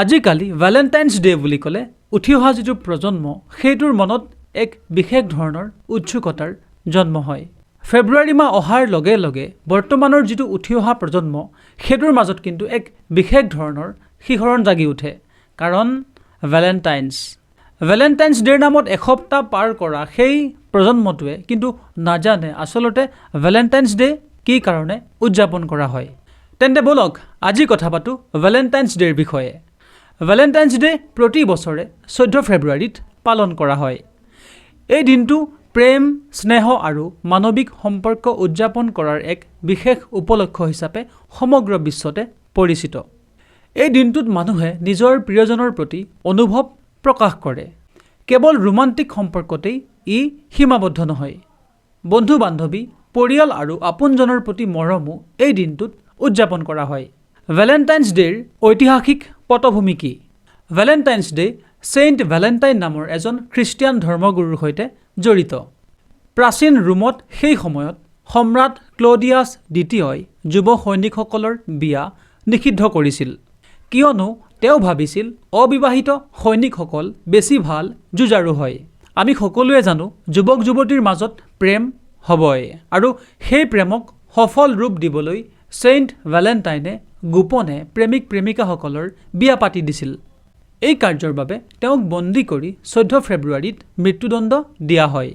আজিকালি Valentine's day বুলি ক'লে উঠি অহা যিটো প্ৰজন্ম সেইটোৰ মনত এক বিশেষ ধৰণৰ উৎসুকতাৰ জন্ম হয়। ফেব্ৰুৱাৰী মাহ অহাৰ লগে লগে বৰ্তমানৰ যিটো উঠি অহা প্ৰজন্ম সেইটোৰ মাজত কিন্তু এক বিশেষ ধৰণৰ শিহৰণ জাগি উঠে কাৰণ ভেলেণ্টাইন্স ভেলেণ্টাইন্স ডেৰ নামত এসপ্তাহ পাৰ কৰা সেই প্ৰজন্মটোৱে কিন্তু নাজানে আচলতে ভেলেণ্টাইন্স ডে কি কাৰণে উদযাপন কৰা হয়। তেন্তে ব'লক আজি কথা পাতোঁ ভেলেণ্টাইন্স ডেৰ বিষয়ে। ভেলেণ্টাইন্স ডে প্ৰতি বছৰে চৈধ্য ফেব্ৰুৱাৰীত পালন কৰা হয়। এই দিনটো প্ৰেম স্নেহ আৰু মানৱিক সম্পৰ্ক উদযাপন কৰাৰ এক বিশেষ উপলক্ষ হিচাপে সমগ্ৰ বিশ্বতে পৰিচিত। এই দিনটোত মানুহে নিজৰ প্ৰিয়জনৰ প্ৰতি অনুভৱ প্ৰকাশ কৰে। কেৱল ৰোমান্টিক সম্পৰ্কতেই ই সীমাবদ্ধ নহয়। বন্ধু বান্ধৱী পৰিয়াল আৰু আপোনজনৰ প্ৰতি মৰমো এই দিনটোত উদযাপন কৰা হয়। ভেলেণ্টাইন্স ডেৰ ঐতিহাসিক পটভূমি কি? ভেলেণ্টাইন্স ডে ছেইণ্ট ভেলেণ্টাইন নামৰ এজন খ্ৰীষ্টিয়ান ধৰ্মগুৰুৰ সৈতে জড়িত। প্ৰাচীন ৰোমত সেই সময়ত সম্ৰাট ক্লডিয়াছ দ্বিতীয়ই যুৱ সৈনিকসকলৰ বিয়া নিষিদ্ধ কৰিছিল। কিয়নো তেওঁ ভাবিছিল অবিবাহিত সৈনিকসকল বেছি ভাল যুঁজাৰু হয়। আমি সকলোৱে জানো যুৱক যুৱতীৰ মাজত প্ৰেম হ'বই। আৰু সেই প্ৰেমক সফল ৰূপ দিবলৈ ছেইণ্ট ভেলেণ্টাইনে গোপনে প্ৰেমিক প্ৰেমিকাসকলৰ বিয়া পাতি দিছিল। এই কাৰ্যৰ বাবে তেওঁক বন্দী কৰি চৈধ্য ফেব্ৰুৱাৰীত মৃত্যুদণ্ড দিয়া হয়।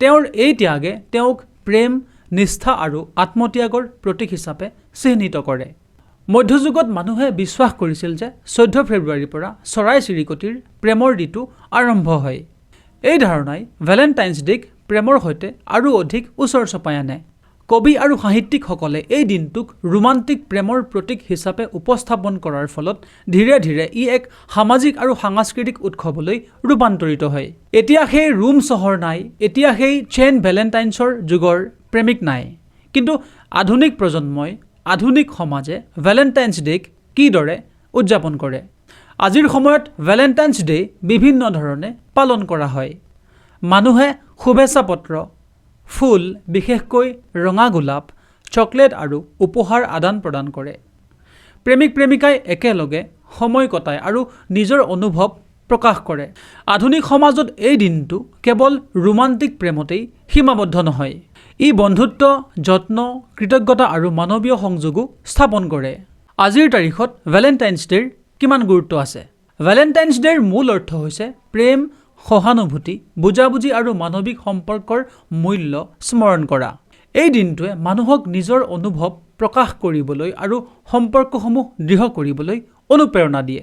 তেওঁৰ এই ত্যাগে তেওঁক প্ৰেম, নিষ্ঠা আৰু আত্মত্যাগৰ প্ৰতীক হিচাপে চিহ্নিত কৰে। মধ্যযুগত মানুহে বিশ্বাস কৰিছিল যে চৈধ্য ফেব্ৰুৱাৰীৰ পৰা চৰাই চিৰিকটিৰ প্ৰেমৰ ঋতু আৰম্ভ হয়। এই ধাৰণাই ভেলেণ্টাইন্স ডেক প্ৰেমৰ সৈতে আৰু অধিক ওচৰ চপাই আনে। কবি আৰু সাহিত্যিকসকলে এই দিনটোক ৰোমান্টিক প্ৰেমৰ প্ৰতীক হিচাপে উপস্থাপন কৰাৰ ফলত ধীৰে ধীৰে ই এক সামাজিক আৰু সাংস্কৃতিক উৎসৱলৈ ৰূপান্তৰিত হয়। এতিয়া সেই ৰোম চহৰ নাই এতিয়া সেই চেইন ভেলেণ্টাইন্সৰ যুগৰ প্ৰেমিক নাই। কিন্তু আধুনিক প্ৰজন্মই আধুনিক সমাজে ভেলেণ্টাইন্স ডেক কিদৰে উদযাপন কৰে? আজিৰ সময়ত ভেলেণ্টাইন্স ডে বিভিন্ন ধৰণে পালন কৰা হয়। মানুহে শুভেচ্ছা পত্ৰ ফুল, বিশেষকৈ ৰঙা গোলাপ, চকলেট আৰু উপহাৰ আদান প্ৰদান কৰে। প্ৰেমিক প্ৰেমিকাই একেলগে সময় কটায় আৰু নিজৰ অনুভৱ প্ৰকাশ কৰে। আধুনিক সমাজত এই দিনটো কেৱল ৰোমান্টিক প্ৰেমতেই সীমাবদ্ধ নহয়, ই বন্ধুত্ব, যত্ন, কৃতজ্ঞতা আৰু মানৱীয় সংযোগো স্থাপন কৰে। আজিৰ তাৰিখত ভেলেণ্টাইন্স ডেৰ কিমান গুৰুত্ব আছে? ভেলেণ্টাইন্স ডেৰ মূল অৰ্থ হৈছে প্ৰেম সহানুভূতি বুজাবুজি আৰু মানৱিক সম্পৰ্কৰ মূল্য স্মৰণ কৰা। এই দিনটোৱে মানুহক নিজৰ অনুভৱ প্ৰকাশ কৰিবলৈ আৰু সম্পৰ্কসমূহ দৃঢ় কৰিবলৈ অনুপ্ৰেৰণা দিয়ে।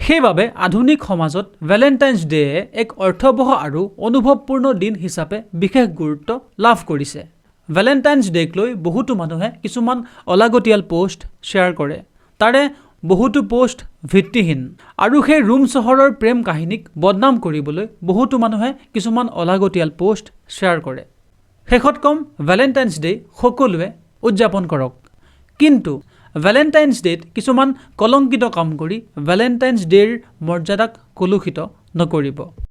সেইবাবে আধুনিক সমাজত ভেলেণ্টাইন্স ডেয়ে এক অৰ্থবহ আৰু অনুভৱপূৰ্ণ দিন হিচাপে বিশেষ গুৰুত্ব লাভ কৰিছে। ভেলেণ্টাইন্স ডেক লৈ বহুতো মানুহে কিছুমান অলাগতিয়াল পোষ্ট শ্বেয়াৰ কৰে। তাৰে বহুতো পোষ্ট ভিত্তিহীন। আৰু সেই ৰোম চহৰৰ প্ৰেম কাহিনীক বদনাম কৰিবলৈ বহুতো মানুহে কিছুমান অলাগতিয়াল পোষ্ট শ্বেয়াৰ কৰে। শেষত ক'ম ভেলেণ্টাইন্স ডে সকলোৱে উদযাপন কৰক। কিন্তু ভেলেণ্টাইন্স ডেত কিছুমান কলংকিত কাম কৰি ভেলেণ্টাইন্স ডেৰ মৰ্যাদাক কলুষিত নকৰিব।